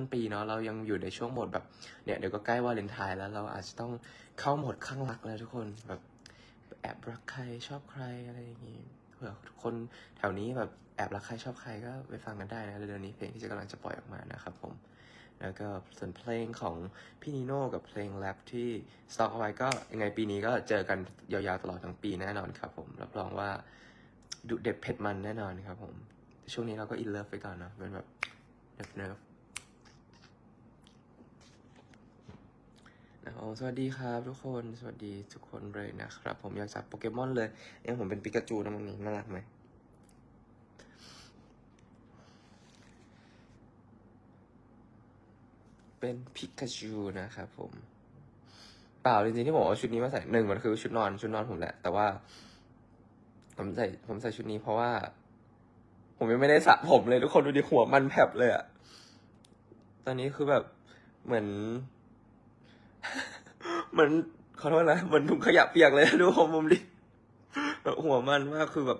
้นปีเนาะเรายังอยู่ในช่วงโหมดแบบเนี่ยเดี๋ยวก็ใกล้วาเลนไทน์แล้วเราอาจจะต้องเข้าโหมดข้างรักแล้วทุกคนแบบแอบรักใครชอบใครอะไรอย่างงี้เผื่อคนแถวนี้แบบแอบรักใครชอบใครก็ไปฟังกันได้นะเดือนนี้เพลงที่จะกำลังจะปล่อยออกมานะครับผมแล้วก็ส่วนเพลงของพี่นิโน่กับเพลงแรปที่สต็อกเอาไว้ก็ยังไงปีนี้ก็เจอกันยาวๆตลอดทั้งปีแน่นอนครับผมรับรองว่าดุเด็ดเผ็ดมันแน่นอนครับผมช่วงนี้เราก็อินเลิฟไปก่อนเนาะเป็นแบบเนิร์ฟ เนิร์ฟนะครับสวัสดีครับทุกคน สวัสดีทุกคนเลยนะครับ ผมอยากจับโปเกมอนเลยยังผมเป็นปิกาจูนะมันนี้น่ารักไหมเป็นพิกาจูนะครับผมเปล่าจริงๆที่ผมเอาชุดนี้มาใส่หนึ่งมันคือชุดนอนชุดนอนผมแหละ แต่ว่า ผมใส่ผมใส่ชุดนี้เพราะว่า ผมยังไม่ได้สระผมเลยทุกคนดูดิหัวมันแผลบเลยอะตอนนี้คือแบบเหมือน มือนขอโทษนะเหมือนถุงขยะเปียกเลยดูผมผมดิแบบหัวมันมากคือแบบ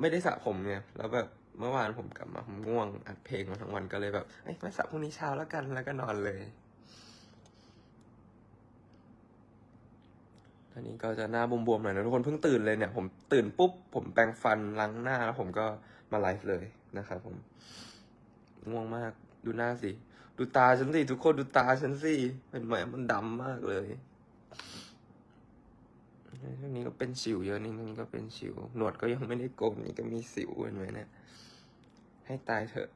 ไม่ได้สระผมไงแล้วแบบเมื่อวานผมกลับมาผมง่วงอัดเพลงมาทั้งวันก็เลยแบบเอ้ยมาสระพรุ่งนี้เช้าแล้วกันแล้วก็นอนเลย ตอนนี้ก็จะหน้าบวมๆหน่อยนะทุกคนเพิ่งตื่นเลยเนี่ย ผมตื่นปุ๊บผมแปรงฟันล้างหน้าแล้วผมก็มาไลฟ์เลยนะครับผมง่วงมากดูหน้าสิ ดูตาฉันสิ ทุกคนดูตาฉันสิ เป็นไหมมันดำมากเลย ช่วงนี้ก็เป็นสิวเยอะนี่นี่ก็เป็นสิว หนวดก็ยังไม่ได้โกนนี่ก็มีสิวเห็นไหมเนี่ยให้ตายเถอะ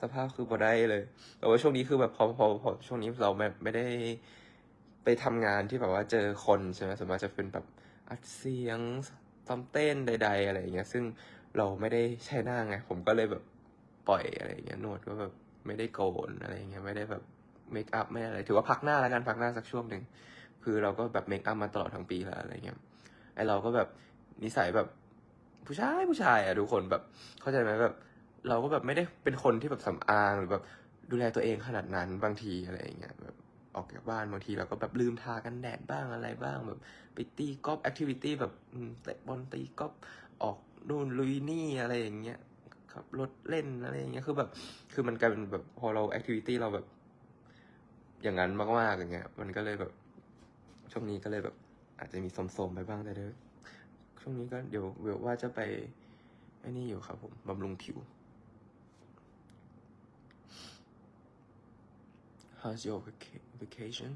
สภาพคือพอได้เลย แต่ว่าช่วงนี้คือแบบพอพอพอช่วงนี้เราแบบไม่ได้ไปทำงานที่แบบว่าเจอคนใช่ไหมส่วนมากจะเป็นแบบอัดเสียงซ้อมเต้นใด ๆ อะไรอย่างเงี้ย ซึ่งเราไม่ได้ใช้หน้าไง ผมก็เลยแบบปล่อยอะไรอย่างเงี้ย หนวดก็แบบไม่ได้โกนอะไรอย่างเงี้ย ไม่ได้แบบ เมคอัพไม่อะไรถือว่าพักหน้าแล้วกันพักหน้าสักช่วงหนึ่งคือเราก็แบบเมคอัพมาตลอดทั้งปีแล้วอะไรเงี้ยไอเราก็แบบนิสัยแบบผู้ชายผู้ชายอะทุกคนแบบเข้าใจไหมแบบ เราก็แบบไม่ได้เป็นคนที่แบบสำอางหรือแบบดูแลตัวเองขนาดนั้นบางทีอะไรอย่างเงี้ยแบบออกจากบ้านบางทีเราก็แบบลืมทากันแดดบ้างอะไรบ้างแบบไปตีกอล์ฟแอคทิวิตี้แบบเตะบอลตีกอล์ฟออกนู่นลุยนี่อะไรอย่างเงี้ยขับรถเล่นอะไรอย่างเงี้ยคือแบบคือมันกลายเป็นแบบพอเราแอคทิวิตี้เราแบบ อย่างนั้นมากๆอย่างเงี้ย มันก็เลยแบบ ช่วงนี้ก็เลยแบบ อาจจะมีสมๆไปบ้างแต่เดี๋ยวช่วงนี้ก็เดี๋ยวเวลว่าจะไปไอ้นี่อยู่ครับผมบำรุงผิว How's your vacation